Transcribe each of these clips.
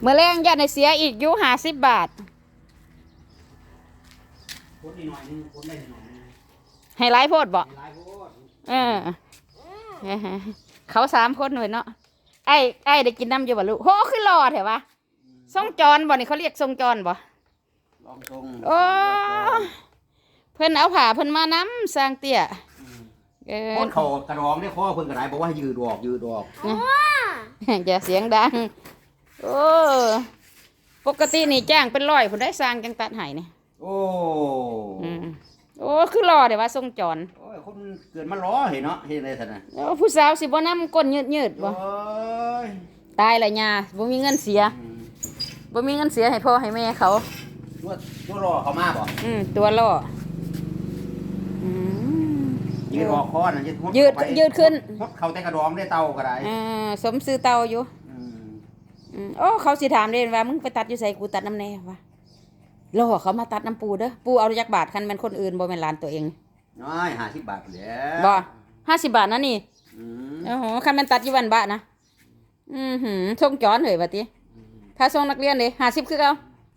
เมื่อแรงยันในเสียอีกอยู่ห้าสิบบาทคนนิดหน่อยนึงคนได้นิดหน่อยนึงให้ไลฟ์โพดบอกหลายโพดเออเขาสามคนหน่อยเนาะไอ้ไอ้ได้กินน้ำอยู่บ่ลูกโหคือรอเถอะวะทรงจรบ่นี่เขาเรียกทรงจรบ่ลองทรงโอ้เพิ่นเอาผ้าเพิ่นมาน้ำสร้างเตี้ยเออโคตรเขากระรองได้ข้อเพิ่นกระไรบอกว่าให้ยืดออกยืดออกอย่าเสียงดัง โอ้ปกตินี่จ้างเป็นร้อยผมได้สร้างจังตัดให้นี่โอ้อืมโอ้คือรอเดี๋ยวว่าทรงจรโอ้ยคนเกิดมาล้อเห็นเนาะเห็นอะไรสันน่ะโอ้ผู้สาวสิบ่นำก้นยืดยืดๆบ่โอ้ยตายละยาบ่มีเงินเสียอืมบ่มีเงินเสียให้พ่อให้แม่เขา ตัวตัวรอเขามาบ่อืมตัวล่ออืม ยืดออกคอน่ะยืดหยืดเข้าไปยืดขึ้น หดเขาแต่กระรองได้เตากระไรอ่าสมซื้อเตาอยู่อืมอืม โอ้เขาสิถามเด่นว่ามึงไปตัดอยู่ไสกูตัดน้ำแน่วะล่อเขามาตัดน้ำปูเด้อปูเอาจักบาทคันแม่นคนอื่นบ่แม่นหลานตัวเองน้อยห้าสิบบาทแหล้วบ่ห้าสิบบาทนะนี่อืมโอ้โหคันแม่นตัดอยู่วันบะนะอือหือส่งจอนเลยบัดนี้ถ้าส่งนักเรียนเลยห้าสิบคือเก่า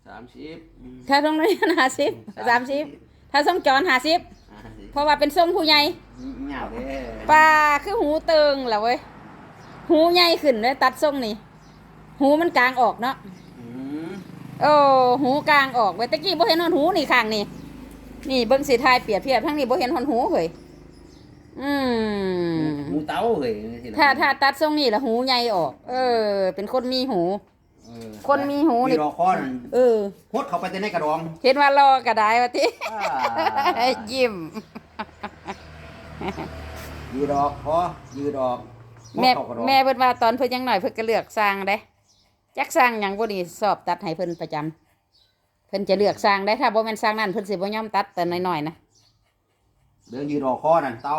สามสิบอืมถ้าส่งนักเรียนห้าสิบสามสิบถ้าส่งจอนห้าสิบห้าสิบเพราะว่าเป็นส่งผู้ใหญ่เหงาเด้ปลาคือหูเติงแหละเว้ยหูใหญ่ขึ้นเลยตัดส่งนี่ หูมันกลางออกเนาะอืมโอ้หูกลางออกเว้ยตะกี้บ่เห็นหอนหูนี่ข้างนี่นี่เบิ่งสีทายเปรียบเทียบทั้งนี้บ่เห็นหอนหูเฮ้ยอืมหมูเต้าเฮ้ยสินะถ้าถ้าตัดทรงนี่ละหูใหญ่ออก เออ เป็นคนมีหู เออคนมีหูนี่ มีรอคอนั่นเออหดเข้าไปแต่ในกระรองเห็นว่ารอกระไดวะติ อ่า ยิ้ม ยืดออกคอยืดออกหดแม่เข้ากระรองแม่เพิ่นว่าตอนเพิ่นยังหน่อยเพิ่นก็เลือกสร้างได้ จักสร้างหยังบ่นี่สอบตัดให้เพิ่นประจำเพิ่นจะเลือกสร้างได้ถ้าบ่แม่นสร้างนั่นเพิ่นสิบ่ยอมตัดแต่น้อยๆนะเดินยืดออกคอนั่นเต้า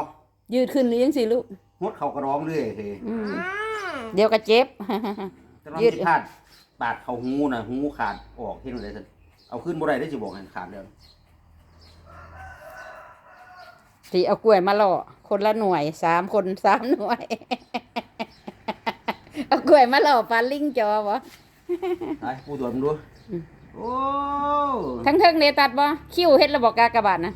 ยืดขึ้นหรือยังสิลูกหดเข้ากระรองเรื่อยเฮ้ยอืมเดี๋ยวก็เจ็บ แต่เรายืด ที่พลาดปาดเข้าหูน่ะหูขาดออกที่นั่นเลยสิเอาขึ้นบ่ได้ได้สิบอกให้ขาดแล้วที่เอากล้วยมาล่อคนละหน่วยสามคนสามหน่วย เอากล้วยมาล่อปลาลิงจอบ่ไปผู้ตรวจมึงดูอืมโอ้ทั้งเทิงเดตัดบ่คิ้วเฮ็ดระบอกกากบาทนะ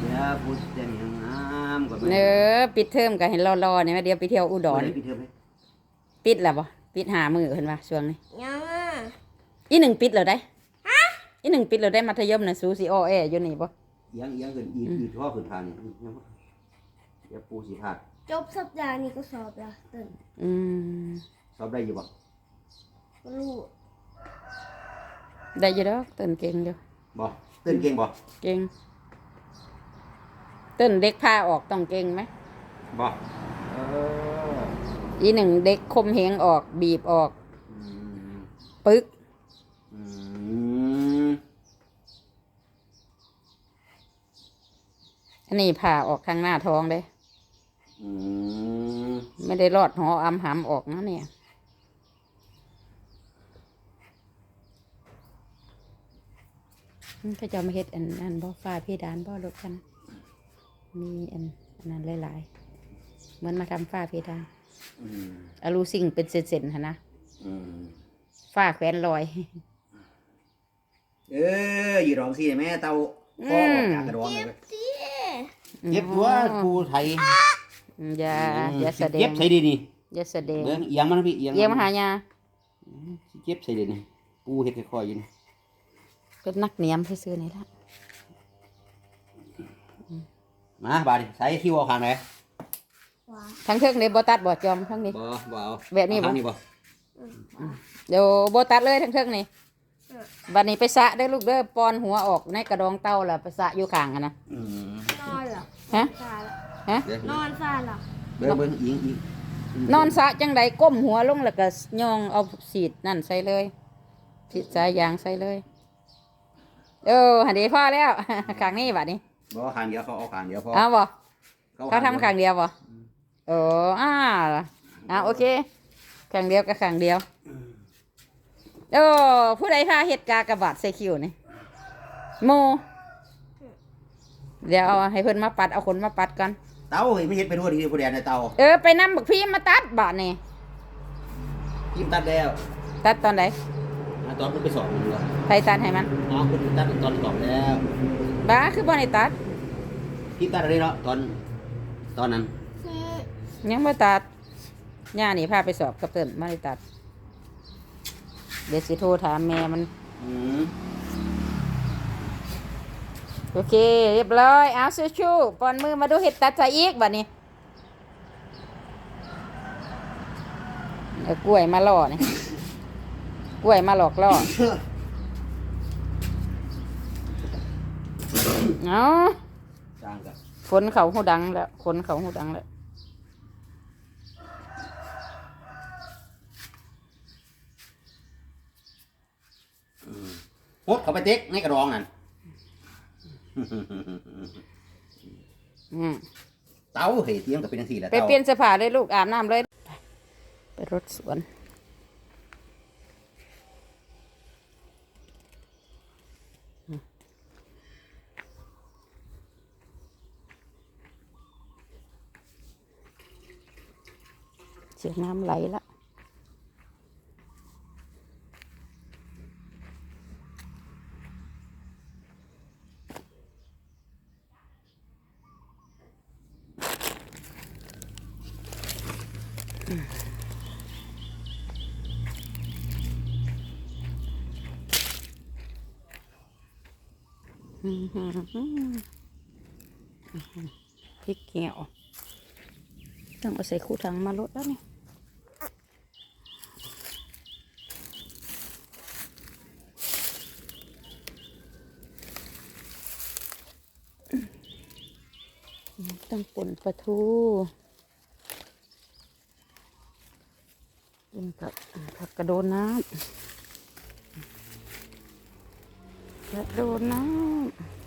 เดี๋ยวผู้แต่งงามกว่าเนอปิดเทอมก็เห็นรอๆเนี่ยว่าเดี๋ยวไปเที่ยวอุดรพี่เทอมไหมปิดแล้วบ่ปิดหามือเพิ่นว่าช่วงนี้ยังอะอีหนึ่งปิดแล้วได้อีหนึ่งปิดแล้วได้มัธยมน่ะสูสิออแออยู่นี่บ่เอียงเอียงขึ้นอีกอีกท่อขึ้นทางนี่เดี๋ยวปูสิพลาด จบสัปดาห์นี้ก็สอบแล้วตื่นอืมสอบได้อยู่บ่ก็รู้ได้อยู่ดอกเต้นเก่งอยู่บ่ตื่นเก่งบ่เก่งเต้นเด็กพาออกต้องเก่งไหมบ่เอออีหนึ่งเด็กคมเหงออกบีบออกอืมปึก อืมอันนี้ผ่าออกข้างหน้าท้องเด้ อืมไม่ได้รอดหออำหำออกนะเนี่ย ถ้าจะมาเฮ็ดอันนั้นบ่ฟ้าเพดานบ่รถกัน มีอันอันนั้นหลายๆ เหมือนมาทำฝ้าเพดานอืมอะลูซิงเป็นเส้นๆหั่นนะอืมฝ้าแขวนลอย เอออยู่รองสิแม่เตาพ่อออกจากกระดองเลยพี่เจ็บตัวปูไทย อย่าอย่าแสดเจ็งบใส่ดีนี่อย่าแสดงเบิ่งเอียงมันพี่เอียงเยี่ยมหายาเจ็บใส่ดีนี่ปูเฮ็ดค่อยๆอยู่นี่เป็นนักเนียมซื่อๆนี่ละมาบาดนี้ใส่คิวเอาข้างไหนว้าทั้งเทิงเลยบ่ตัดบ่จอมทั้งนี้บ่บ่เอาแบบนี้บ่ข้างนี้บ่เดี๋ยวบ่ตัดเลยทั้งเทิงนี่บัดนี้ไปสระเด้อลูกเด้อปอนหัวออกในกระดองเต้าล่ะไปสระอยู่ข้างอะนะอืมนอนเหรอฮะซาละ ฮะ เดี๋ยวนอนซาเหรอเบิ่งเบิ่งอีกอีกนอนสระจังใดก้มหัวลงแล้วก็ย่องเอาสีดนั่นใส่เลยสีดสายยางใส่เลย เออหันดีพ่อแล้วข้างนี้บัดนี้บ่ข้างเดียวเขาเอาข้างเดียวพอเอาบ่เขาเขาทำข้างเดียวบ่เอออ่าอ่าโอเคข้างเดียวก็ข้างเดียวโอ้ผู้ใดพาเฮ็ดกากบาดใส่คิวนี่โม เดี๋ยวเอาให้เพิ่นมาปัดเอาคนมาปัดก่อน เตาเฮ้ยไม่เฮ็ดไปทั่วดีผู้แดนในเตาเออไปนำบักพี่มาตัดบาดนี่กินตัดแล้วตัดตอนไหนอะตอนคุณไปสอบมันเหรอไปตัดให้มันอ๋อคุณตัดตอนสอบแล้วบ้าคือบ่ได้ตัดกินตัดอะไรเนาะตอนตอนนั้นคือยังบ่ตัดย่านี่พาไปสอบกับเติ้นบ่ได้ตัดเดี๋ยวสิโทรถามแม่มันอืม โอเค เรียบร้อย เอาชูๆปอนมือมาดูเห็ดตัดใส่อีกบัดนี้เอากล้วยมาล่อนี่กล้วยมาหลอกล่อเอาจางกับขนเขาหูดังแล้วขนเขาหูดังแล้วพุดเขาไปเต็กในกระรองนั่น อืมเต้าเฮ้ยเตรียมกับเป็นจังซี่แหละไปเปลี่ยนเสื้อผ้าเลยลูกอาบน้ำเลยไปรถสวน เสียงน้ำไหลละ พริกเหี่ยวต้องเอาใส่คู่ถังมาลดแล้วนี่ต้องป่นปลาทู กินกับผักกระโดนน้ำกระโดนน้ำ